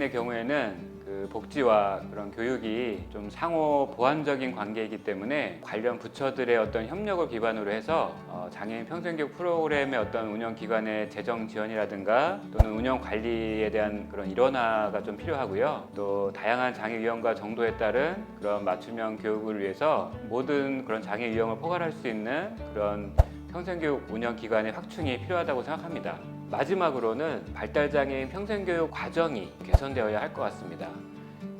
장애인의 경우에는 그 복지와 그런 교육이 좀 상호 보완적인 관계이기 때문에 관련 부처들의 어떤 협력을 기반으로 해서 어, 장애인 평생교육 프로그램의 어떤 운영 기관의 재정 지원이라든가 또는 운영 관리에 대한 그런 일원화가 좀 필요하고요. 또 다양한 장애 유형과 정도에 따른 그런 맞춤형 교육을 위해서 모든 그런 장애 유형을 포괄할 수 있는 그런 평생교육 운영 기관의 확충이 필요하다고 생각합니다. 마지막으로는 발달장애인 평생교육 과정이 개선되어야 할 것 같습니다.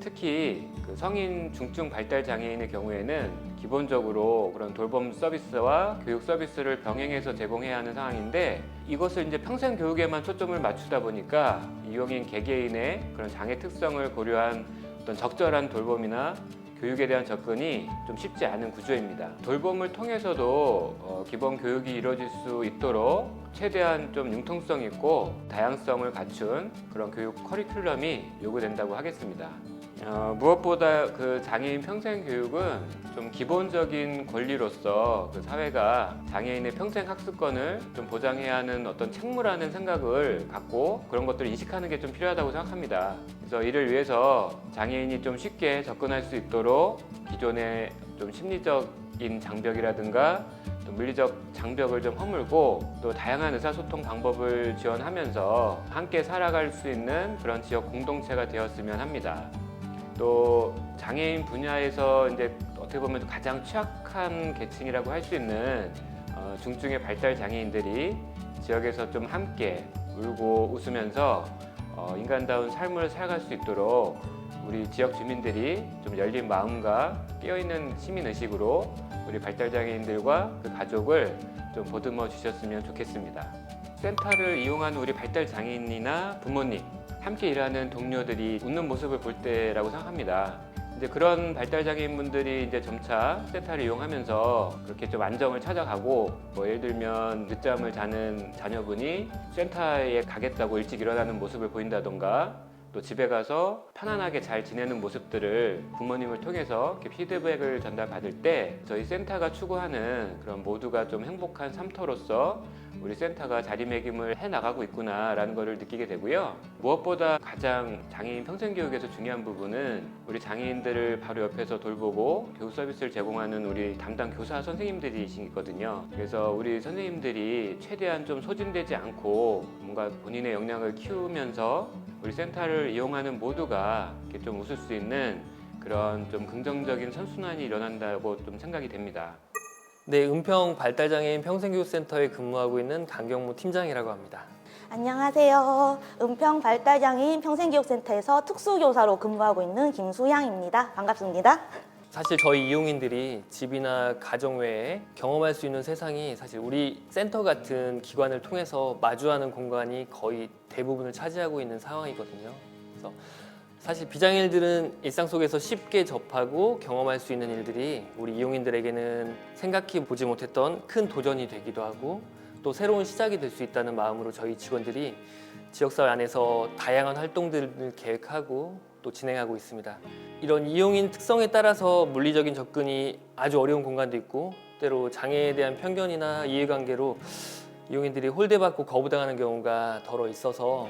특히 그 성인 중증 발달 장애인의 경우에는 기본적으로 그런 돌봄 서비스와 교육 서비스를 병행해서 제공해야 하는 상황인데 이것을 이제 평생 교육에만 초점을 맞추다 보니까 이용인 개개인의 그런 장애 특성을 고려한 어떤 적절한 돌봄이나 교육에 대한 접근이 좀 쉽지 않은 구조입니다. 돌봄을 통해서도 어, 기본 교육이 이루어질 수 있도록 최대한 좀 융통성 있고 다양성을 갖춘 그런 교육 커리큘럼이 요구된다고 하겠습니다. 어, 무엇보다 그 장애인 평생 교육은 좀 기본적인 권리로서 그 사회가 장애인의 평생 학습권을 좀 보장해야 하는 어떤 책무라는 생각을 갖고 그런 것들을 인식하는 게 좀 필요하다고 생각합니다. 그래서 이를 위해서 장애인이 좀 쉽게 접근할 수 있도록 기존의 좀 심리적인 장벽이라든가 또 물리적 장벽을 좀 허물고 또 다양한 의사소통 방법을 지원하면서 함께 살아갈 수 있는 그런 지역 공동체가 되었으면 합니다. 또 장애인 분야에서 이제 어떻게 보면 가장 취약한 계층이라고 할 수 있는 어, 중증의 발달 장애인들이 지역에서 좀 함께 울고 웃으면서 어, 인간다운 삶을 살아갈 수 있도록 우리 지역 주민들이 좀 열린 마음과 깨어있는 시민 의식으로 우리 발달 장애인들과 그 가족을 좀 보듬어 주셨으면 좋겠습니다. 센터를 이용한 우리 발달 장애인이나 부모님 함께 일하는 동료들이 웃는 모습을 볼 때라고 생각합니다. 이제 그런 발달 장애인분들이 이제 점차 센터를 이용하면서 그렇게 좀 안정을 찾아가고 뭐 예를 들면 늦잠을 자는 자녀분이 센터에 가겠다고 일찍 일어나는 모습을 보인다던가 또 집에 가서 편안하게 잘 지내는 모습들을 부모님을 통해서 이렇게 피드백을 전달받을 때 저희 센터가 추구하는 그런 모두가 좀 행복한 삶터로서 우리 센터가 자리매김을 해 나가고 있구나라는 것을 느끼게 되고요. 무엇보다 가장 장애인 평생 교육에서 중요한 부분은 우리 장애인들을 바로 옆에서 돌보고 교육 서비스를 제공하는 우리 담당 교사 선생님들이시거든요. 그래서 우리 선생님들이 최대한 좀 소진되지 않고 뭔가 본인의 역량을 키우면서 우리 센터를 이용하는 모두가 이렇게 좀 웃을 수 있는 그런 좀 긍정적인 선순환이 일어난다고 좀 생각이 됩니다. 네, 은평 발달장애인 평생교육센터에 근무하고 있는 강경무 팀장이라고 합니다. 안녕하세요. 은평 발달장애인 평생교육센터에서 특수교사로 근무하고 있는 김수향입니다. 반갑습니다. 사실 저희 이용인들이 집이나 가정 외에 경험할 수 있는 세상이 사실 우리 센터 같은 기관을 통해서 마주하는 공간이 거의 대부분을 차지하고 있는 상황이거든요. 그래서 사실 비장애인들은 일상 속에서 쉽게 접하고 경험할 수 있는 일들이 우리 이용인들에게는 생각해 보지 못했던 큰 도전이 되기도 하고 또 새로운 시작이 될 수 있다는 마음으로 저희 직원들이 지역사회 안에서 다양한 활동들을 계획하고 또 진행하고 있습니다. 이런 이용인 특성에 따라서 물리적인 접근이 아주 어려운 공간도 있고 때로 장애에 대한 편견이나 이해관계로 이용인들이 홀대받고 거부당하는 경우가 덜어 있어서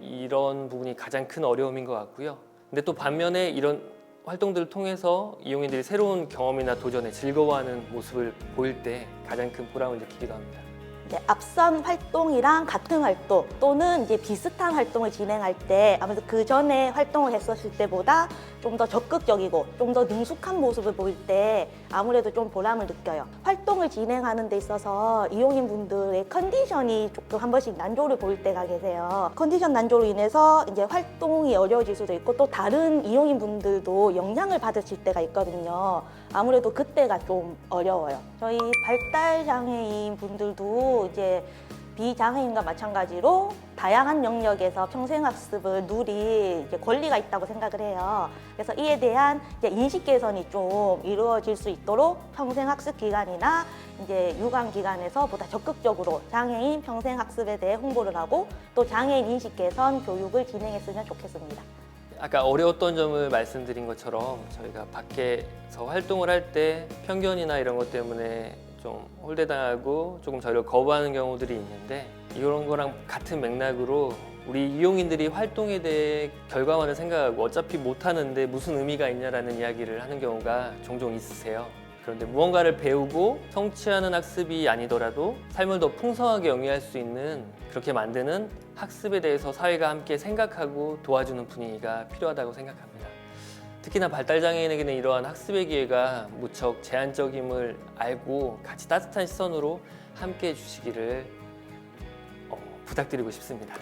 이런 부분이 가장 큰 어려움인 것 같고요. 근데 또 반면에 이런 활동들을 통해서 이용인들이 새로운 경험이나 도전에 즐거워하는 모습을 보일 때 가장 큰 보람을 느끼기도 합니다. 이제 앞선 활동이랑 같은 활동 또는 이제 비슷한 활동을 진행할 때 아무래도 그 전에 활동을 했었을 때보다 좀 더 적극적이고 좀 더 능숙한 모습을 보일 때 아무래도 좀 보람을 느껴요. 활동을 진행하는 데 있어서 이용인 분들의 컨디션이 조금 한 번씩 난조를 보일 때가 계세요. 컨디션 난조로 인해서 이제 활동이 어려워질 수도 있고 또 다른 이용인 분들도 영향을 받으실 때가 있거든요. 아무래도 그때가 좀 어려워요. 저희 발달 장애인 분들도 이제 비장애인과 마찬가지로 다양한 영역에서 평생학습을 누릴 권리가 있다고 생각을 해요. 그래서 이에 대한 인식 개선이 좀 이루어질 수 있도록 평생학습 기관이나 이제 유관 기관에서 보다 적극적으로 장애인 평생학습에 대해 홍보를 하고 또 장애인 인식 개선 교육을 진행했으면 좋겠습니다. 아까 어려웠던 점을 말씀드린 것처럼 저희가 밖에서 활동을 할 때 편견이나 이런 것 때문에 좀 홀대당하고 조금 저희를 거부하는 경우들이 있는데 이런 거랑 같은 맥락으로 우리 이용인들이 활동에 대해 결과만을 생각하고 어차피 못하는데 무슨 의미가 있냐라는 이야기를 하는 경우가 종종 있으세요. 그런데 무언가를 배우고 성취하는 학습이 아니더라도 삶을 더 풍성하게 영위할 수 있는 그렇게 만드는 학습에 대해서 사회가 함께 생각하고 도와주는 분위기가 필요하다고 생각합니다. 특히나 발달장애인에게는 이러한 학습의 기회가 무척 제한적임을 알고 같이 따뜻한 시선으로 함께 해주시기를 어, 부탁드리고 싶습니다.